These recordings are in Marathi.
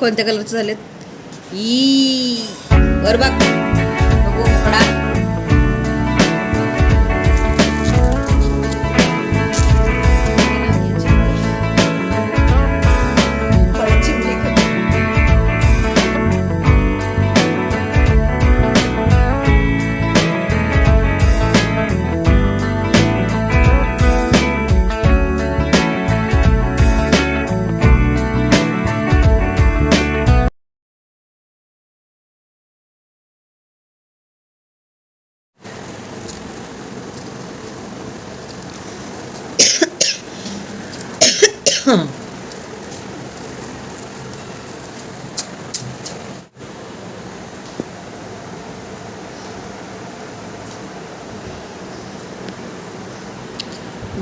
कोणत्या कलरचे झालेत? ई वर बघ.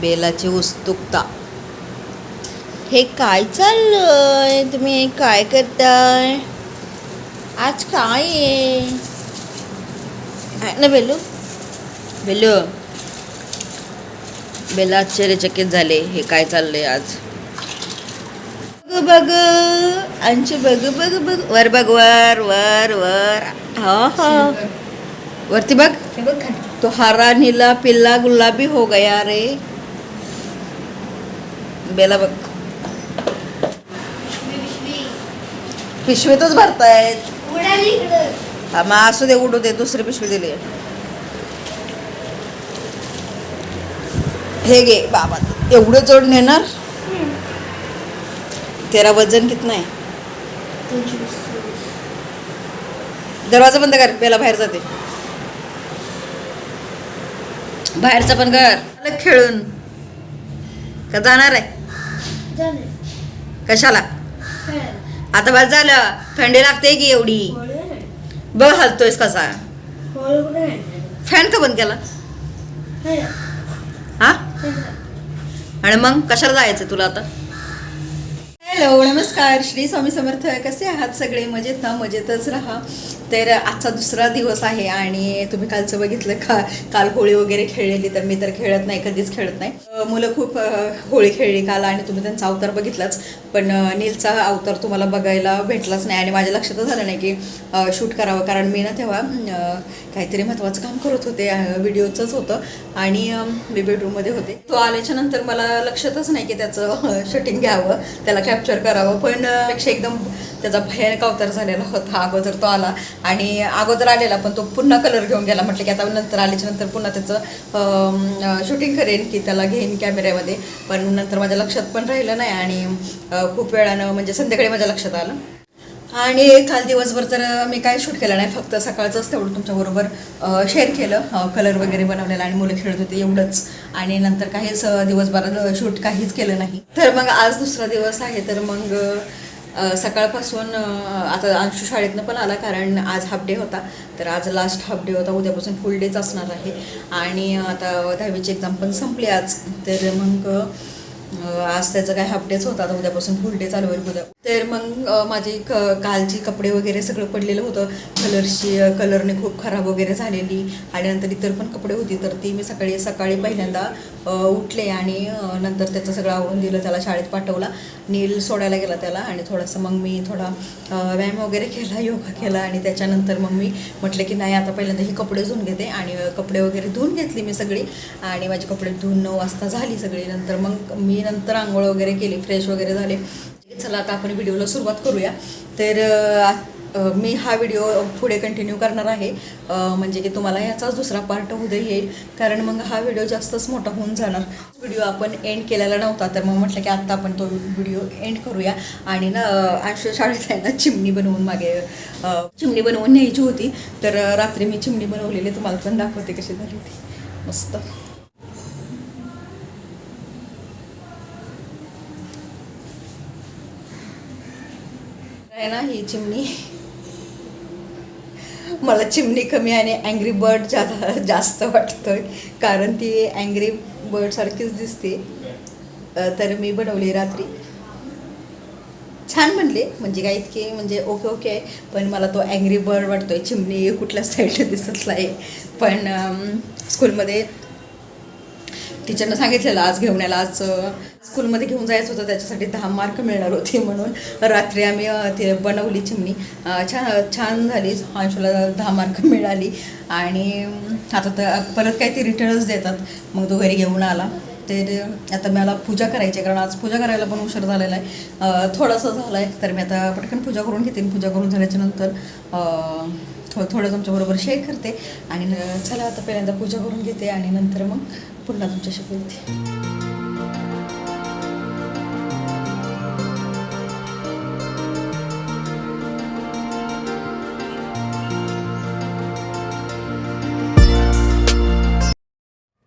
बेलाची उत्सुकता. हे काय चाललंय? तुम्ही काय करताय? आज काय आहे? आहे ना बेलू? बेलू. बेला आश्चर्यचकित झाले. हे काय चाललंय आज? बघ आमचे बघ बघ बघ. वर बघ वर वर वर. हा हा. वरती बघ. तो हरा नीला पिल्ला गुलाबी हो गया रे. बेला बघ. पिशवीतच भरतायत. हा मग असू दे उडू दे. दुसरी पिशवी दिली हे घे बाबा. एवढं जोड नेणार? तेरा वजन कितना नाही दरवाजा बंद कर बेला बाहेर जाते. बाहेरचं पण कर. खेळून. का जाणार आहे? कशाला? आता बस झालं. थंडी लागते की एवढी? बघ हलतोयस कसा? फॅन का बंद केला? हा? आणि मग कशाला जायचं तुला आता? हॅलो नमस्कार. श्री स्वामी समर्थ कसे आहात सगळे? मजेत ना? मजेतच राहा. तर आजचा दुसरा दिवस आहे आणि तुम्ही कालचं बघितलं का? काल होळी वगैरे खेळलेली तर मी तर खेळत नाही कधीच खेळत नाही. मुलं खूप होळी खेळली काल आणि तुम्ही त्यांचा अवतार बघितलाच. पण नीलचा अवतार तुम्हाला बघायला भेटलाच नाही आणि माझ्या लक्षातच झालं नाही की शूट करावं. कारण मी ना तेव्हा काहीतरी महत्त्वाचं काम करत होते. व्हिडिओचंच होतं आणि मी बेडरूममध्ये होते. तो आल्याच्यानंतर मला लक्षातच नाही की त्याचं शूटिंग घ्यावं त्याला कॅप्चर करावं. पण पेक्षा एकदम त्याचा भयानक अवतार झालेला होता अगोदर तो आला. आणि अगोदर आलेला पण तो पुन्हा कलर घेऊन गेला. म्हटलं की आता नंतर आल्याच्यानंतर पुन्हा त्याचं शूटिंग करेन की त्याला घेईन कॅमेऱ्यामध्ये पण नंतर माझ्या लक्षात पण राहिलं नाही आणि खूप वेळानं म्हणजे संध्याकाळी माझ्या लक्षात आलं. आणि काल दिवसभर तर मी काय शूट केलं नाही. फक्त सकाळचंच तेवढं तुमच्याबरोबर शेअर केलं. कलर वगैरे बनवलेला आणि मुलं खेळत होते एवढंच. आणि नंतर काहीच दिवसभर दिवसभरात शूट काहीच केलं नाही. तर मग आज दुसरा दिवस आहे. तर मग सकाळपासून आता अंशू शाळेतनं पण आला कारण आज हाफ डे होता. तर आज लास्ट हाफ डे होता. उद्यापासून फुल डेच असणार आहे. आणि आता दहावीची एक्झाम पण संपली आज. तर मग आज त्याचं काय हाफ डेच होता आता उद्यापासून फुल डे चालू होईल उद्या. तर मग माझी क कालची कपडे वगैरे सगळं पडलेलं होतं. कलरची कलरने खूप खराब वगैरे झालेली. आणि नंतर इतर पण कपडे होती तर ती मी सकाळी सकाळी पहिल्यांदा उठले आणि नंतर त्याचं सगळं आवरून दिलं त्याला शाळेत पाठवला. नील सोडायला गेला त्याला आणि थोडंसं मग मी थोडा व्यायाम वगैरे केला योगा केला आणि त्याच्यानंतर मग मी म्हटलं की नाही आता पहिल्यांदा ही कपडे धुवून घेते. आणि कपडे वगैरे धुवून घेतली मी सगळी. आणि माझी कपडे धुवून नऊ वाजता झाली सगळी. नंतर मग मी नंतर आंघोळ वगैरे केली फ्रेश वगैरे झाले. चला आता आपण व्हिडिओला सुरुवात करूया. तर मी हा व्हिडिओ पुढे कंटिन्यू करणार आहे. म्हणजे की तुम्हाला याचाच दुसरा पार्ट उद्या येईल. कारण मग हा व्हिडिओ जास्तच मोठा होऊन जाणार. व्हिडिओ आपण एंड केलेला नव्हता. तर मग म्हटलं की आत्ता आपण तो व्हिडिओ एंड करूया. आणि ना आयुष्य शाळेत आहे ना चिमणी बनवून मागे चिमणी बनवून न्यायची होती. तर रात्री मी चिमणी बनवलेली तुम्हाला पण दाखवते कशी झाली होती. मस्त. आहे ना ही चिमणी? मला चिमणी कमी आणि अँग्री बर्ड जादा जास्त वाटतोय. कारण ती अँग्री बर्ड सारखीच दिसते. तर मी बनवली रात्री. छान बनले. म्हणजे काय इतके म्हणजे ओके ओके आहे. पण मला तो अँग्री बर्ड वाटतोय. चिमणी कुठल्या साईडला दिसत नाही. पण स्कूलमध्ये टीचरनं सांगितलेलं आज घेऊन यायला आज स्कूलमध्ये घेऊन जायचं होतं त्याच्यासाठी दहा मार्क मिळणार होते म्हणून रात्री आम्ही ते बनवली चिमणी. छान छान झाली. अंशूला दहा मार्क मिळाली. आणि आता तर परत काही ते रिटर्नच देतात. मग तो घरी घेऊन आला. तर आता मला पूजा करायची आहे कारण आज पूजा करायला पण उशीर झालेला आहे. थोडासा झाला आहे तर मी आता पटकन पूजा करून घेते. पूजा करून झाल्याच्यानंतर थो थोडं थोडं तुमच्याबरोबर शेअर करते. आणि न- चला आता पहिल्यांदा पूजा करून घेते. आणि नंतर मग पुन्हा तुमच्याशी बोलते.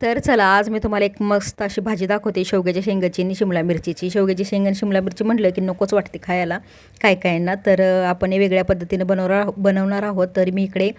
तर चला आज मी तुम्हाला एक मस्त अशी भाजी दाखवते. शेवग्याच्या शेंगाची आणि शिमला मिरचीची. शेवग्याची शेंग आणि शिमला मिरची म्हटलं की नकोच वाटते खायला. काय काय ना तर आपण हे वेगळ्या पद्धतीने बनवणार बनवणार आहोत. तर मी इकडे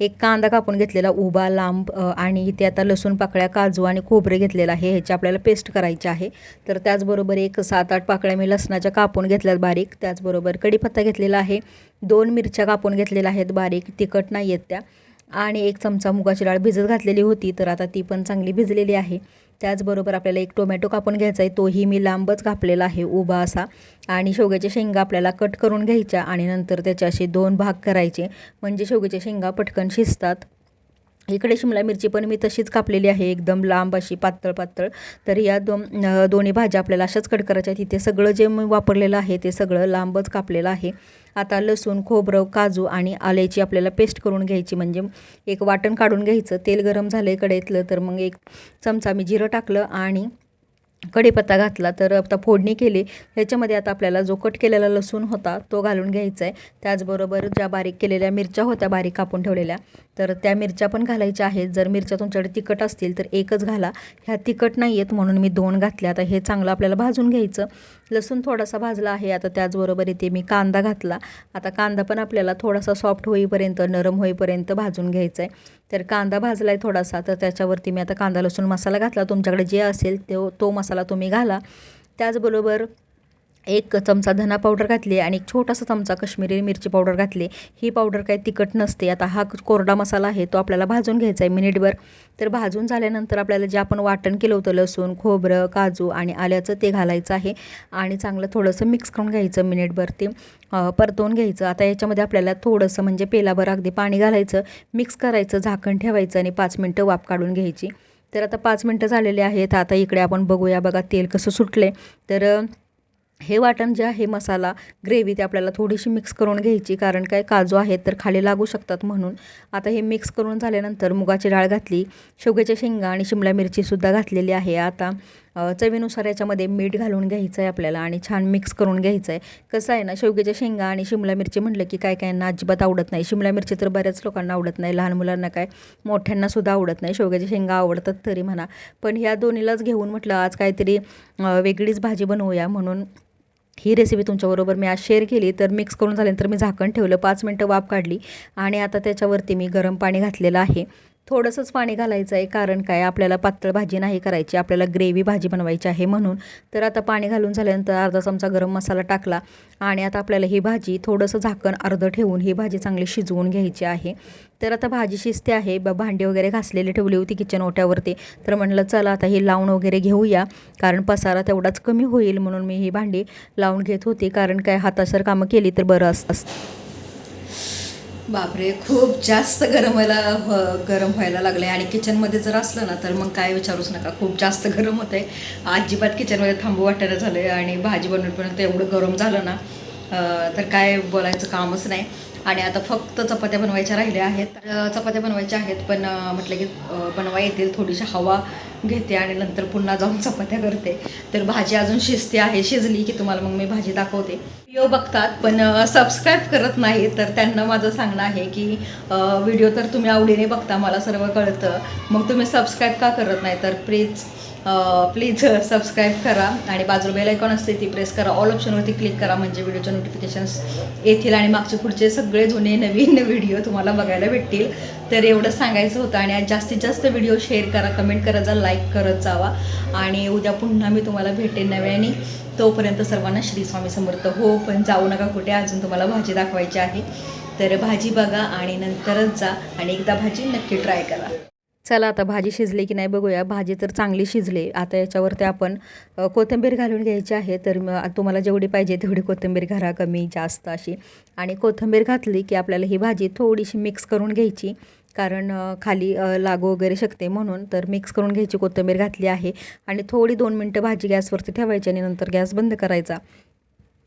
एक कांदा कापून घेतलेला उभा लांब आणि इथे आता लसूण पाकळ्या काजू आणि खोबरे घेतलेलं आहे. ह्याची आपल्याला पेस्ट करायची आहे. तर त्याचबरोबर एक सात आठ पाकळ्या मी लसणाच्या कापून घेतल्यात बारीक. त्याचबरोबर कढीपत्ता घेतलेला आहे. दोन मिरच्या कापून घेतलेल्या आहेत बारीक. तिखट नाही आहेत त्या. आणि एक चमचा मुगाची डाळ भिजत घातलेली होती तर आता ती पण चांगली भिजलेली आहे. त्याचबरोबर आपल्याला एक टोमॅटो कापून घ्यायचा आहे. तोही मी लांबच कापलेला आहे उभा असा. आणि शेवग्याच्या शेंगा आपल्याला कट करून घ्यायच्या आणि नंतर त्याचे असे दोन भाग करायचे. म्हणजे शेवग्याच्या शेंगा पटकन शिजतात. इकडे शिमला मिरची पण मी तशीच कापलेली आहे एकदम लांब अशी पातळ पातळ. तर या दोन दोन्ही भाज्या आपल्याला अशाच कट करायच्या आहेत. इथे सगळं जे मी वापरलेलं आहे ते सगळं लांबच कापलेलं आहे. आता लसूण खोबरं काजू आणि आल्याची आपल्याला पेस्ट करून घ्यायची. म्हणजे एक वाटण काढून घ्यायचं. तेल गरम झालं आहे कढईतलं तर मग एक चमचा मी जिरं टाकलं आणि कढीपत्ता घातला तर आता फोडणी केली. ह्याच्यामध्ये आता आपल्याला जो कट केलेला लसूण होता तो घालून घ्यायचा आहे त्याचबरोबर ज्या बारीक केलेल्या मिरच्या होत्या बारीक कापून ठेवलेल्या तर त्या मिरच्या पण घालायच्या आहेत. जर मिरच्या तुमच्याकडे तिखट असतील तर एकच घाला. ह्या तिखट नाही आहेत म्हणून मी दोन घातल्या. आता हे चांगलं आपल्याला भाजून घ्यायचं. लसूण थोडासा भाजला आहे. आता त्याचबरोबर इथे मी कांदा घातला. आता कांदा पण आपल्याला थोडासा सॉफ्ट होईपर्यंत नरम होईपर्यंत भाजून घ्यायचा आहे तर कांदा भाजला आहे थोडासा तर त्याच्यावरती मी आता कांदा लसूण मसाला घातला. तुमच्याकडे जे असेल तो तो मसाला तुम्ही घाला. त्याचबरोबर एक चमचा धना पावडर घातली आणि एक छोटासा चमचा कश्मीरी मिरची पावडर घातली. ही पावडर काही तिखट नसते. आता हा कोरडा मसाला आहे तो आपल्याला भाजून घ्यायचा आहे मिनिटभर. तर भाजून झाल्यानंतर आपल्याला जे आपण वाटण केलं होतं लसूण खोबरं काजू आणि आल्याचं ते घालायचं आहे. आणि चांगलं थोडंसं मिक्स करून घ्यायचं मिनिटभर ते परतवून घ्यायचं. आता याच्यामध्ये आपल्याला थोडंसं म्हणजे पेलाभर अगदी पाणी घालायचं मिक्स करायचं झाकण ठेवायचं आणि पाच मिनटं वाफ काढून घ्यायची. तर आता पाच मिनटं झालेले आहेत. आता इकडे आपण बघूया बघा तेल कसं सुटले तर हे वाटण जे आहे मसाला ग्रेव्ही ते आपल्याला थोडीशी मिक्स करून घ्यायची कारण काय काजू आहेत तर खाली लागू शकतात म्हणून. आता हे मिक्स करून झाल्यानंतर मुगाची डाळ घातली शेवग्याच्या शेंगा आणि शिमला मिरचीसुद्धा घातलेली आहे. आता चवीनुसार याच्यामध्ये मीठ घालून घ्यायचं आहे आपल्याला आणि छान मिक्स करून घ्यायचं आहे कसं आहे ना शेवग्याच्या शेंगा आणि शिमला मिरची म्हटलं की काय कायांना अजिबात आवडत नाही. शिमला मिरची तर बऱ्याच लोकांना आवडत नाही लहान मुलांना काय मोठ्यांनासुद्धा आवडत नाही. शेवग्याच्या शेंगा आवडतात तरी म्हणा. पण ह्या दोन्हीलाच घेऊन म्हटलं आज काहीतरी वेगळीच भाजी बनवूया म्हणून ही रेसिपी तुमच्याबरोबर मी आज शेअर केली. तर मिक्स करून झाल्यानंतर मी झाकण ठेवलं पाच मिनटं वाफ काढली आणि आता त्याच्यावरती मी गरम पाणी घातलेलं आहे. थोडंसंच पाणी घालायचं आहे कारण काय? आपल्याला पातळ भाजी नाही करायची आपल्याला ग्रेव्ही भाजी बनवायची आहे म्हणून. तर आता पाणी घालून झाल्यानंतर अर्धा चमचा गरम मसाला टाकला आणि आता आपल्याला ही भाजी थोडंसं झाकण अर्धं ठेवून ही भाजी चांगली शिजवून घ्यायची आहे. तर आता भाजी शिजते आहे ब भांडी वगैरे घासलेली ठेवली होती किचन ओट्यावरती. तर म्हटलं चला आता हे लावून वगैरे घेऊया कारण पसारा तेवढाच कमी होईल म्हणून मी ही भांडी लावून घेत होती कारण काय हातासर कामं केली तर बरं असतं बापरे खूप जास्त गरम व्हायला गरम व्हायला लागलं आहे आणि किचनमध्ये जर असलं ना तर मग काय विचारूच नका. खूप जास्त गरम होतं आहे अजिबात किचनमध्ये थांबू वाटायला झालं आहे आणि भाजी बनवण्यापर्यंत एवढं गरम झालं ना तर काय बोलायचं कामच नाही. आणि आता फक्त चपात्या बनवायच्या राहिल्या आहेत. चपात्या बनवायच्या आहेत पण म्हटलं की बनवा येतील. थोडीशी हवा घेते आणि नंतर पुन्हा जाऊन चपात्या करते. तर भाजी अजून शिजते आहे शिजली की तुम्हाला मग मी भाजी दाखवते. व्हिडिओ बघतात पण सबस्क्राईब करत नाही तर त्यांना माझं सांगणं आहे की व्हिडिओ तर तुम्ही आवडीने बघता मला सर्व कळतं. मग तुम्ही सबस्क्राईब का करत नाही तर प्लीज प्लीज सबस्क्राईब करा आणि बाजूला बेल आयकॉन असते ती प्रेस करा. ऑल ऑप्शनवरती क्लिक करा म्हणजे व्हिडिओचे नोटिफिकेशन्स येतील आणि मागचे पुढचे सगळे जुने नवीन व्हिडिओ तुम्हाला बघायला भेटतील. तर एवढं सांगायचं होतं आणि आज जास्तीत जास्त व्हिडिओ शेअर करा कमेंट करत जा लाईक करत जावा. आणि उद्या पुन्हा मी तुम्हाला भेटेन नव्याने तोपर्यंत सर्वांना श्री स्वामी समर्थ. हो पण जाऊ नका कुठे अजून तुम्हाला भाजी दाखवायची आहे. तर भाजी बघा आणि नंतरच जा आणि एकदा भाजी नक्की ट्राय करा. चला आता भाजी शिजली की नाही बघूया. भाजी तर चांगली शिजली. आता याच्यावरती आपण कोथिंबीर घालून घ्यायची आहे. तर तुम्हाला जेवढी पाहिजे तेवढी कोथिंबीर घरा कमी जास्त अशी. आणि कोथिंबीर घातली की आपल्याला ही भाजी थोडीशी मिक्स करून घ्यायची. कारण खाली लागू वगैरे शकते म्हणून. तर मिक्स करून घ्यायची कोथिंबीर घातली आहे. आणि थोडी दोन मिनटं भाजी गॅसवरती ठेवायची आणि नंतर गॅस बंद करायचा.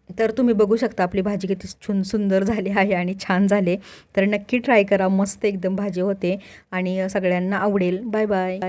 तर तुम्ही बघू शकता आपली भाजी किती छुन सुंदर झाली आहे आणि छान झाले. तर नक्की ट्राय करा. मस्त एकदम भाजी होते. आणि सगळ्यांना आवडेल. Bye bye